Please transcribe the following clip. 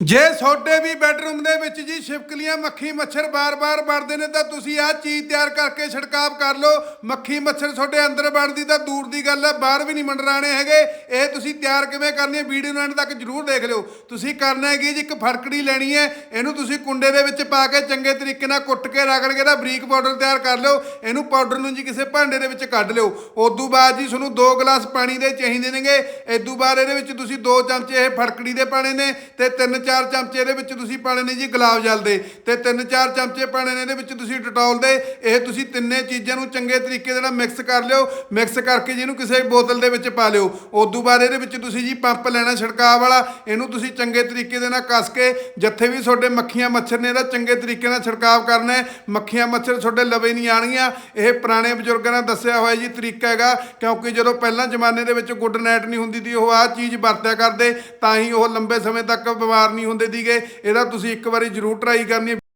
ਜੇ ਤੁਹਾਡੇ ਵੀ ਬੈਡਰੂਮ ਦੇ ਵਿੱਚ ਜੀ ਛਿਪਕਲੀਆਂ ਮੱਖੀ ਮੱਛਰ ਬਾਰ-ਬਾਰ ਵੜਦੇ ਨੇ ਤਾਂ ਤੁਸੀਂ ਆਹ ਚੀਜ਼ ਤਿਆਰ ਕਰਕੇ ਛਿੜਕਾਵ ਕਰ ਲਓ। ਮੱਖੀ ਮੱਛਰ ਤੁਹਾਡੇ ਅੰਦਰ ਵੜਦੀ ਤਾਂ ਦੂਰ ਦੀ ਗੱਲ ਹੈ, ਬਾਹਰ ਵੀ ਨਹੀਂ ਮੰਡਰਾਣੇ ਹੈਗੇ। ਇਹ ਤੁਸੀਂ ਤਿਆਰ ਕਿਵੇਂ ਕਰਨੀ ਹੈ, ਵੀਡੀਓ ਨੂੰ ਐਂਡ ਤੱਕ ਜਰੂਰ ਦੇਖ ਲਿਓ। ਤੁਸੀਂ ਕਰਨਾ ਹੈਗੀ ਜੀ ਇੱਕ ਫੜਕੜੀ ਲੈਣੀ ਹੈ, ਇਹਨੂੰ ਤੁਸੀਂ ਕੁੰਡੇ ਦੇ ਵਿੱਚ ਪਾ ਕੇ ਚੰਗੇ ਤਰੀਕੇ ਨਾਲ ਕੁੱਟ ਕੇ ਰਗੜ ਕੇ ਦਾ ਬਰੀਕ ਪਾਊਡਰ ਤਿਆਰ ਕਰ ਲਿਓ। ਇਹਨੂੰ ਪਾਊਡਰ ਨੂੰ ਜੀ ਕਿਸੇ ਭਾਂਡੇ ਦੇ ਵਿੱਚ ਕੱਢ ਲਿਓ। ਉਦੋਂ ਬਾਅਦ ਜੀ ਤੁਹਾਨੂੰ 2 ਗਲਾਸ ਪਾਣੀ ਦੇ ਚਾਹੀਦੇ ਨੇਗੇ। ਇਦੋਂ ਬਾਅਦ ਇਹਦੇ ਵਿੱਚ ਤੁਸੀਂ 2 ਚਮਚੇ ਇਹ ਫੜਕੜੀ ਦੇ ਪਾਣੇ ਨੇ ਤੇ ਚਾਰ ਚਮਚੇ ਇਹਦੇ ਵਿੱਚ ਤੁਸੀਂ ਪਾਣੇ ਨੇ ਜੀ ਗੁਲਾਬ ਜਲ ਦੇ ਤੇ 3-4 ਚਮਚੇ ਪਾਣੇ ਨੇ ਇਹਦੇ ਵਿੱਚ ਤੁਸੀਂ ਡਟੋਲ ਦੇ। ਇਹ ਤੁਸੀਂ ਤਿੰਨੇ ਚੀਜ਼ਾਂ ਨੂੰ ਚੰਗੇ ਤਰੀਕੇ ਦੇ ਨਾਲ ਮਿਕਸ ਕਰ ਲਿਓ। ਮਿਕਸ ਕਰਕੇ ਜੀ ਇਹਨੂੰ ਕਿਸੇ ਬੋਤਲ ਦੇ ਵਿੱਚ ਪਾ ਲਿਓ। ਉਦੋਂ ਬਾਅਦ ਇਹਦੇ ਵਿੱਚ ਤੁਸੀਂ ਜੀ ਪੰਪ ਲੈਣਾ ਛਿੜਕਾਅ ਵਾਲਾ। ਇਹਨੂੰ ਤੁਸੀਂ ਚੰਗੇ ਤਰੀਕੇ ਦੇ ਨਾਲ ਕੱਸ ਕੇ ਜਿੱਥੇ ਵੀ ਤੁਹਾਡੇ ਮੱਖੀਆਂ ਮੱਛਰ ਨੇ ਇਹਦਾ ਚੰਗੇ ਤਰੀਕੇ ਨਾਲ ਛਿੜਕਾਅ ਕਰਨਾ ਮੱਖੀਆਂ ਮੱਛਰ ਤੁਹਾਡੇ ਲਵੇ ਨਹੀਂ ਆਣਗੀਆਂ ਇਹ ਪੁਰਾਣੇ ਬਜ਼ੁਰਗਾਂ ਨੇ ਦੱਸਿਆ ਹੋਇਆ ਜੀ ਤਰੀਕਾ ਹੈਗਾ। ਕਿਉਂਕਿ ਜਦੋਂ ਪਹਿਲਾਂ ਜ਼ਮਾਨੇ ਦੇ ਵਿੱਚ ਗੁੱਡ ਨਾਈਟ ਨਹੀਂ ਹੁੰਦੀ ਸੀ, ਉਹ ਆਹ ਚੀਜ਼ ਵਰਤਿਆ ਕਰਦੇ। ਤਾਂ ਹੀ ਉਹ ਲੰਬੇ ਸਮੇਂ ਤੱਕ ਬਿਮਾਰ ਨਹੀਂ ਹੁੰਦੇ ਸੀਗੇ ਇਹਦਾ ਤੁਸੀਂ ਇੱਕ ਵਾਰੀ ਜ਼ਰੂਰ ਟਰਾਈ ਕਰਨੀ